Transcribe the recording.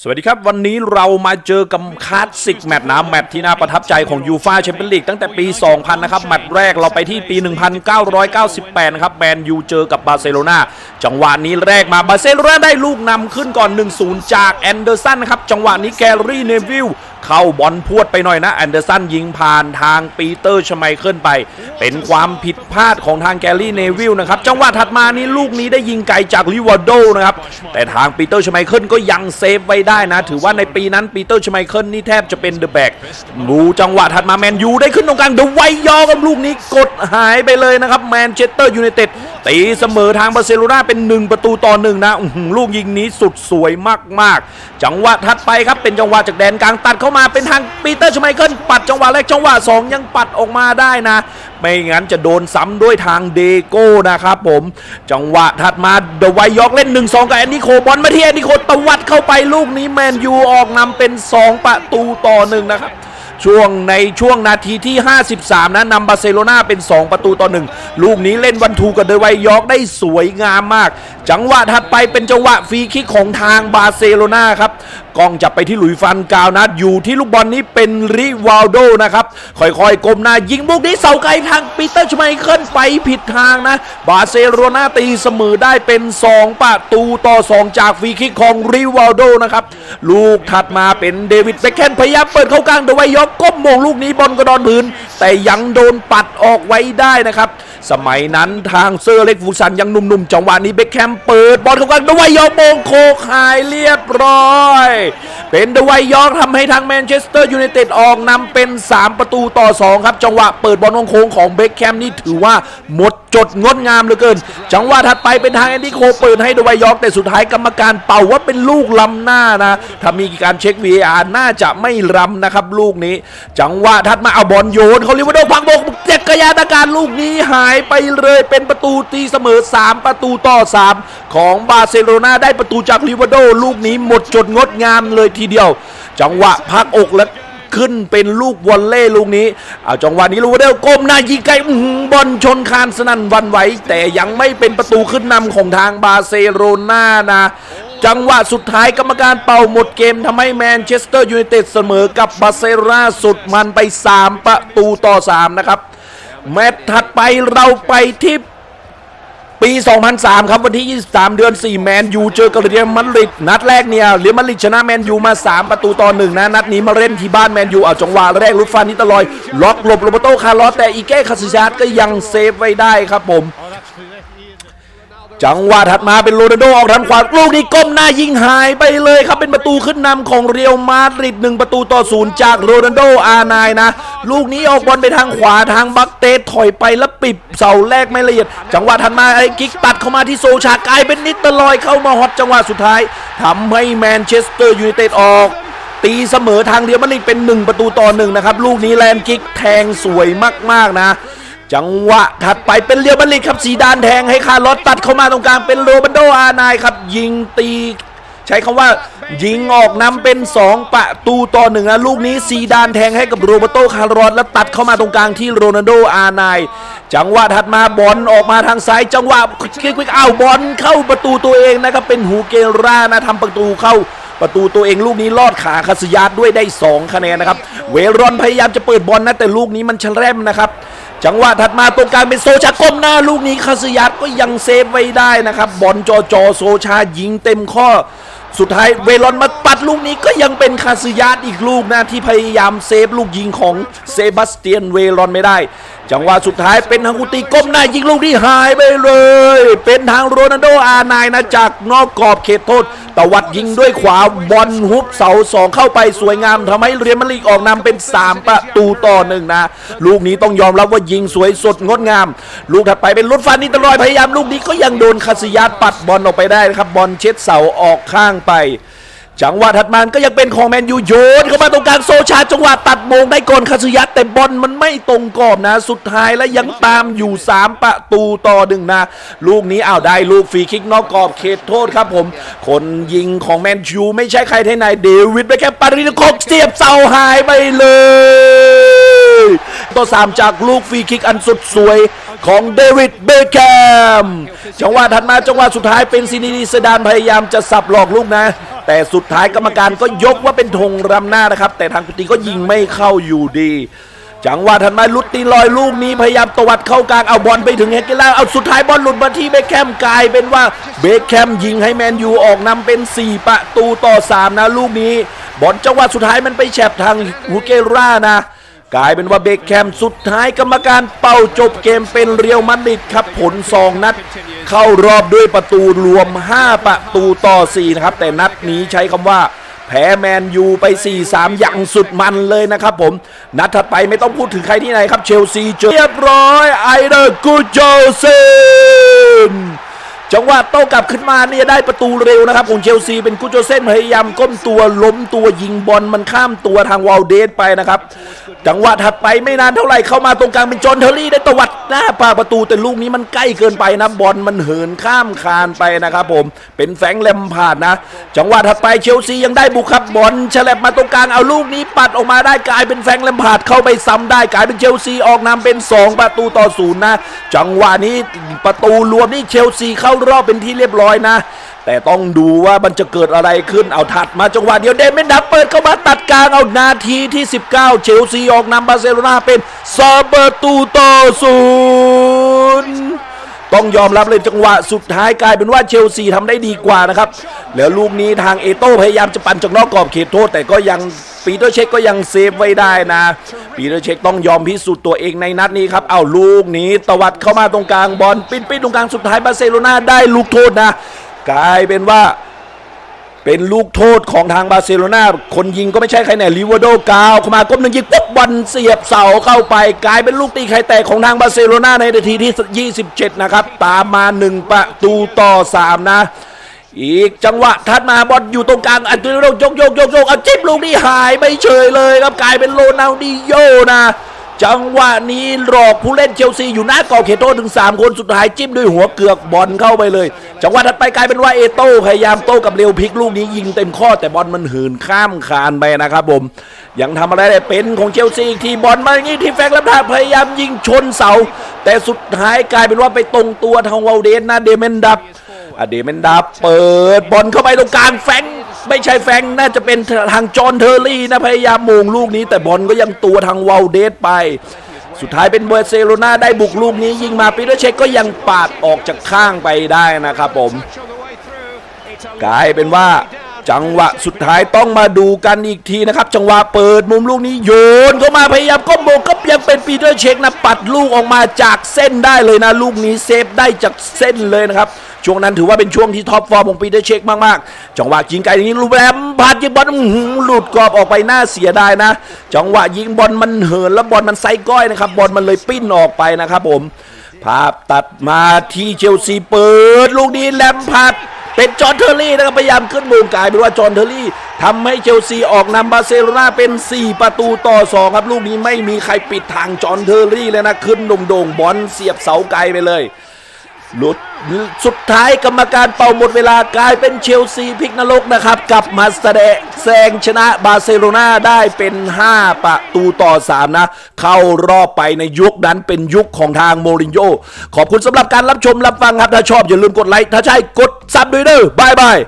สวัสดีครับ วันนี้เรามาเจอกับคลาสสิกแมตช์นะแมตช์ที่น่าประทับใจของยูฟาแชมเปี้ยนลีกตั้งแต่ปี 2000 นะครับแมตช์แรกเราไปที่ปี 1998 นะครับแมนยูเจอกับบาร์เซโลนาจังหวะนี้แรกมาบาร์เซโลนาได้ลูกนำขึ้นก่อน 1-0 จากแอนเดอร์สันนะครับ จังหวะนี้แกลรี่เนวิล เข้าบอลพวดไปหน่อยนะแอนเดอร์สันยิงผ่านทางปีเตอร์ชไมเคิลไป เป็นความผิดพลาดของทางแกลลี่เนวิลนะครับ จังหวะถัดมานี้ลูกนี้ได้ยิงไกลจากลิวาโดนะครับ แต่ทางปีเตอร์ชไมเคิลก็ยังเซฟไว้ได้นะ ถือว่าในปีนั้นปีเตอร์ชไมเคิลนี่แทบจะเป็นเดอะแบ็กดูจังหวะถัดมาแมนยูได้ขึ้นตรงกลางเดอะไวยอกับลูกนี้กดหายไปเลยนะครับแมนเชสเตอร์ยูไนเต็ดตีเสมอทางบาร์เซโลนาเป็น 1 ประตูต่อหนึ่งนะลูกยิงนี้สุดสวยมากๆ จังหวะถัดไปครับเป็นจังหวะจากแดนกลางตัดเข้ามาเป็นทางปีเตอร์ชไมเคิลปัดจังหวะแรกจังหวะสองยังปัดออกมาได้นะ ไม่งั้นจะโดนซ้ำด้วยทางเดโก้นะครับผม จังหวะถัดมาเดอะไวยอร์กเล่น 1-2 กับแอนนิโคบอลมาที่แอนนิโคตวัดเข้าไปลูกนี้แมนยูออกนำเป็น 2 ประตูต่อหนึ่งนะครับ ช่วงในช่วงนาทีที่ 53 นะนำบาร์เซโลนาเป็น 2 ประตูต่อหนึ่งลูกนี้เล่นวันทูกับเดอะไวยอกได้สวยงามมาก จังหวะถัดไปเป็นจังหวะฟรีคิกของทางบาร์เซโลนาครับกล้องจับไปที่หลุยฟันกาวนะอยู่ที่ลูกบอลนี้เป็นริวาลโดนะครับค่อยๆก้มหน้ายิงลูกนี้เสาไกลทางปีเตอร์ชไมเคิลไปผิดทางนะ บาร์เซโลนาตีเสมอได้เป็น 2 ประตูต่อ 2 จากฟรีคิกของริวาลโดนะครับ ลูกถัดมาเป็นเดวิดเบคแคนพยายามเปิดเข้ากลางเดอะไวยอกก้มมงลูกนี้บอลกระดอนพื้น แต่ยังโดนปัดออกไว้ได้นะครับ สมัยนั้นทางเซอร์เล็กฟูซันยังหนุ่มๆจังหวะนี้เบคแคมเปิด ดบอลข้ากลางดอะไวยอร์กโมงโคกหายเรียบร้อย เป็นดอะไวยอร์กทำให้ทางแมนเชสเตอร์ยูไนเต็ดออกนำเป็น 3 ประตูต่อ 2 ครับ จังหวะเปิดบอลโค้งของเบคแคมนี่ถือว่าหมดจดงดงามเหลือเกิน จังหวะถัดไปเป็นทางแอนดี้โคเปิดให้ดอะไวยอร์กแต่สุดท้ายกรรมการเป่าว่าเป็นลูกล้ำหน้านะ ถ้ามีการเช็ค VAR น่าจะไม่รำนะครับลูกนี้ จังหวะถัดมาเอาบอลโยนเขาลิวโดพังบกจักรยานอาการลูกนี้หายไปเลยเป็นประตูตีเสมอ 3 ประตูต่อ 3 ของบาร์เซโลนาได้ประตูจากลิเวอร์โดลูกนี้หมดจดงดงามเลยทีเดียว จังหวะพักอกและขึ้นเป็นลูกวอลเล่ลูกนี้เอาจังหวะนี้ลูกเดลก้มหน้ายิงไกลบอลชนคานสนั่นวันไหว แต่ยังไม่เป็นประตูขึ้นนำของทางบาร์เซโลนานะ จังหวะสุดท้ายกรรมการเป่าหมดเกมทำให้แมนเชสเตอร์ยูไนเต็ดเสมอกับบาร์เซโลนาสุดมันไป 3 ประตูต่อ 3 นะครับ แมตช์ถัดไปเราไปที่ ปี 2003 ครับ วันที่ 23 เดือน 4 แมนยูเจอกับเรอัลมาดริดนัดแรกเนี่ยเรอัลมาดริดชนะแมนยูมา 3 ประตูต่อหนึ่งนะ นัดนี้มาเล่นที่บ้านแมนยูเอาจังหวะแรกลุดฟานิตลอย ล็อกหลบโรเบโตคาร์ลอสแต่อีเก้คาซิชาร์ก็ยังเซฟไว้ได้ครับผม จังหวะถัดมาเป็นโรนัลโดออกทางขวาลูกนี้ก้มหน้ายิงหายไปเลยครับเป็นประตูขึ้นนำของเรียวมาดริดหนึ่งประตูต่อศูนย์จากโรนัลโดอาร์ไนน์นะลูกนี้ออกบอลไปทางขวาทางบักเตสถอยไปแล้วปิดเสาแรกไม่ละเอียด จังหวะถัดมาไอ้กิกตัดเข้ามาที่โซชากลายเป็นนิดตลอยเข้ามาฮอตจังหวะสุดท้ายทำให้แมนเชสเตอร์ยูไนเต็ดออกตีเสมอทางเรียวมาดริดเป็น 1 ประตูต่อหนึ่งนะครับ ลูกนี้แลนกิกแทงสวยมากๆนะ จังหวะถัดไปเป็นเรียวมาดริดครับสีดานแทงให้คาร์ลอสตัดเข้ามาตรงกลางเป็นโรบันโดอาร์ไนน์ครับ ยิงตี ใช้คำว่ายิงออกนำเป็น 2 ประตูต่อหนึ่งนะลูกนี้ซีดานแทงให้กับโรเบโตคาร์ลอสแล้วตัดเข้ามาตรงกลางที่โรนัลโดอาร์ไนน์จังหวะถัดมาบอลออกมาทางซ้าย จังหวะคลิกๆอ้าวบอลเข้าประตูตัวเองนะครับเป็นหูเกรานะทำประตูเข้าประตูตัวเองลูกนี้ลอดขาคาสยาดด้วยได้ 2 คะแนนนะครับ เวรอนพยายามจะเปิดบอลนะแต่ลูกนี้มันชะแรมนะครับ จังหวะถัดมาตรงกลางเป็นโซชาก้มหน้าลูกนี้คาสยัดก็ยังเซฟไว้ได้นะครับบอลจอจอโซชายิงเต็มข้อ สุดท้ายเวรอนมาปัดลูกนี้ก็ยังเป็นคาสยาดอีกลูกนะที่พยายามเซฟลูกยิงของเซบาสเตียนเวรอนไม่ได้ จังหวะสุดท้ายเป็นทางกุติก้มหน้ายิงลูกที่หายไปเลย เป็นทางโรนัลโดอานน์นะจากนอกกรอบเขตโทษตวัดยิงด้วยขวาบอลฮุบเสาสองเข้าไปสวยงามทำให้เรียมาดริดออกนำเป็น 3 ประตูต่อหนึ่งนะ ลูกนี้ต้องยอมรับว่ายิงสวยสดงดงาม ลูกถัดไปเป็นลุดฟันนิตลอยพยายามลูกนี้ก็ยังโดนคาสิยาสปัดบอลออกไปได้นะครับบอลเช็ดเสาออกข้างไป จังหวะถัดมาก็ยังเป็นของแมนยูโยนเข้ามาตรงกลางโซชาจังหวะตัดโมงได้ก่อนคาสุยัตแต่บอลมันไม่ตรงกรอบนะ สุดท้ายแล้วยังตามอยู่ 3 ประตูต่อหนึ่งนะ ลูกนี้อ้าวได้ลูกฟรีคิกนอกกรอบเขตโทษครับผม คนยิงของแมนยูไม่ใช่ใครที่ไหนเดวิดไปแค่ปารินคกเสียบเสาหายไปเลย ตัวสามจากลูกฟรีคิกอันสุดสวยของเดวิดเบคแคมจังหวะถัดมาจังหวะสุดท้ายเป็นซินีดีเซดานพยายามจะสับหลอกลูกนะ แต่สุดท้ายกรรมการก็ยกว่าเป็นธงรำหน้านะครับ แต่ทางกุติก็ยิงไม่เข้าอยู่ดีจังหวะถัดมาลุดตีลอยลูกนี้พยายามตวัดเข้ากลางเอาบอลไปถึงเฮกเกล่าเอาสุดท้ายบอลหลุดมาที่เบคแคมกลายเป็นว่าเบคแคมยิงให้แมนยูออกนำเป็น 4 ประตูต่อ 3 นะลูกนี้ บอลจังหวะสุดท้ายมันไปแฉบทางฮูเกล่านะ กลายเป็นว่าเบคแคมสุดท้ายกรรมการเป่าจบเกมเป็นเรียวมาดริดครับผล2นัด เข้ารอบด้วยประตูรวม 5 ประตูต่อ 4 นะครับ แต่นัดนี้ใช้คำว่าแพ้แมนยูไป 4-3 อย่างสุดมันเลยนะครับผม นัดถัดไปไม่ต้องพูดถึงใครที่ไหนครับ เชลซีเจอเรียบร้อยไอเดอร์กูโจเซน จังหวะโต้กลับขึ้นมาเนี่ยได้ประตูเร็วนะครับ ของเชลซีเป็นกุโจเซนพยายามก้มตัวล้มตัวยิงบอลมันข้ามตัวทางวาลเดสไปนะครับ จังหวะถัดไปไม่นานเท่าไหร่เข้ามาตรงกลางเป็นจอห์นเทอร์รี่ได้ตวัดหน้าปากประตูแต่ลูกนี้มันใกล้เกินไปนะบอลมันเหินข้ามคานไปนะครับผมเป็นแฟรงแลมพาร์ดนะ จังหวะถัดไปเชลซียังได้บุกครับบอลฉลับมาตรงกลางเอาลูกนี้ปัดออกมาได้กลายเป็นแฟงแลมพาร์ดเข้าไปซ้ำได้กลายเป็นเชลซีออกนำเป็น 2 ประตูต่อศูนย์นะ จังหวะนี้ประตูรวมนี่เชลซีเข้ารอบเป็นที่เรียบร้อยนะ แต่ต้องดูว่ามันจะเกิดอะไรขึ้นเอาถัดมาจังหวะเดียวเดมเมนดับเปิดเข้ามาตัดกลางเอานาทีที่ 19 เชลซีออกนำบาร์เซโลนาเป็น2ประตูต่อศูนย์ ต้องยอมรับเลยจังหวะสุดท้ายกลายเป็นว่าเชลซีทำได้ดีกว่านะครับ แล้วลูกนี้ทางเอโต้พยายามจะปั่นจากนอกกรอบเขตโทษ แต่ก็ยังปีเตอร์เช็คก็ยังเซฟไว้ได้นะปีเตอร์เช็คต้องยอมพิสูจน์ตัวเองในนัดนี้ครับเอาลูกนี้ตวัดเข้ามาตรงกลางบอลปิ้นปิ้นตรงกลางสุดท้ายบาร์เซโลนาได้ลูกโทษนะ กลายเป็นว่า เป็นลูกโทษของทางบาร์เซโลนาคนยิงก็ไม่ใช่ใครไหนลิเวอร์โดกาวเข้ามาก้มหนึ่งยิงปุ๊บบอลเสียบเสาเข้าไป กลายเป็นลูกตีไข่แตกของทางบาร์เซโลนาในนาทีที่ 27 นะครับ ตามมา 1 ประตูต่อ 3 นะ อีกจังหวะทัดมาบอลอยู่ตรงกลางอันตุนิโรยกยกยกยกเอาจิ้มลูกนี้หายไปเฉยเลยครับกลายเป็นโรนัลดิโยนะ จังหวะนี้หลอกผู้เล่นเชลซีอยู่หน้ากรอบเขตโทษถึง 3 คนสุดท้ายจิ้มด้วยหัวเกือกบอลเข้าไปเลย จังหวะถัดไปกลายเป็นว่าเอโต้พยายามโต้กับเร็วพิกลูกนี้ยิงเต็มข้อแต่บอลมันหืนข้ามคานไปนะครับผม ยังทำอะไรได้เป็นของเชลซีอีกทีบอลมาอย่างนี้ที่แฟงลับทาพยายามยิงชนเสา แต่สุดท้ายกลายเป็นว่าไปตรงตัวทางวาลเดนนะเดเมนดับอเดเมนดับเปิดบอลเข้าไปตรงกลางแฟง ไม่ใช่แฟงน่าจะเป็นทางจอห์นเทอร์รี่นะพยายามมงลูกนี้แต่บอลก็ยังตัวทางวาลเดสไป สุดท้ายเป็นบอร์เซโลนาได้บุกลูกนี้ยิงมาปีเตอร์เชคก็ยังปาดออกจากข้างไปได้นะครับผมกลายเป็นว่า จังหวะสุดท้ายต้องมาดูกันอีกทีนะครับ จังหวะเปิดมุมลูกนี้โยนเข้ามาพยายามก็โมงก็ยังเป็นปีเตอร์เช็คนะปัดลูกออกมาจากเส้นได้เลยนะ ลูกนี้เซฟได้จากเส้นเลยนะครับช่วงนั้นถือว่าเป็นช่วงที่ท็อปฟอร์มของปีเตอร์เช็คมากๆ จังหวะยิงไกลนี้ลูกแรมพาดยิงบอลหลุดกรอบออกไปน่าเสียดายนะ จังหวะยิงบอลมันเหินแล้วบอลมันไซก้อยนะครับบอลมันเลยปิ้นออกไปนะครับผมภาพตัดมาที่เชลซีเปิด ลูกนี้แลมพาร์ด เป็นจอห์นเทอร์รี่นะครับพยายามขึ้นมุมกลายเป็นว่าจอห์นเทอร์รี่ทำให้เชลซีออกนำบาร์เซโลนาเป็น 4 ประตูต่อ 2 ครับ ลูกนี้ไม่มีใครปิดทางจอห์นเทอร์รี่เลยนะ ขึ้นโด่งๆบอลเสียบเสาไกลไปเลย หลุดสุดท้ายกรรมการเป่าหมดเวลากลายเป็นเชลซีพลิกนรกนะครับ กลับมาแสดงแซงชนะบาร์เซโลนาได้เป็น 5 ประตูต่อ 3 นะ เข้ารอบไปในยุคนั้นเป็นยุคของทางโมรินโญ่ขอบคุณสำหรับการรับชมรับฟังครับ ถ้าชอบอย่าลืมกดไลค์ ถ้าใช่กดซับด้วยเด้อบายบาย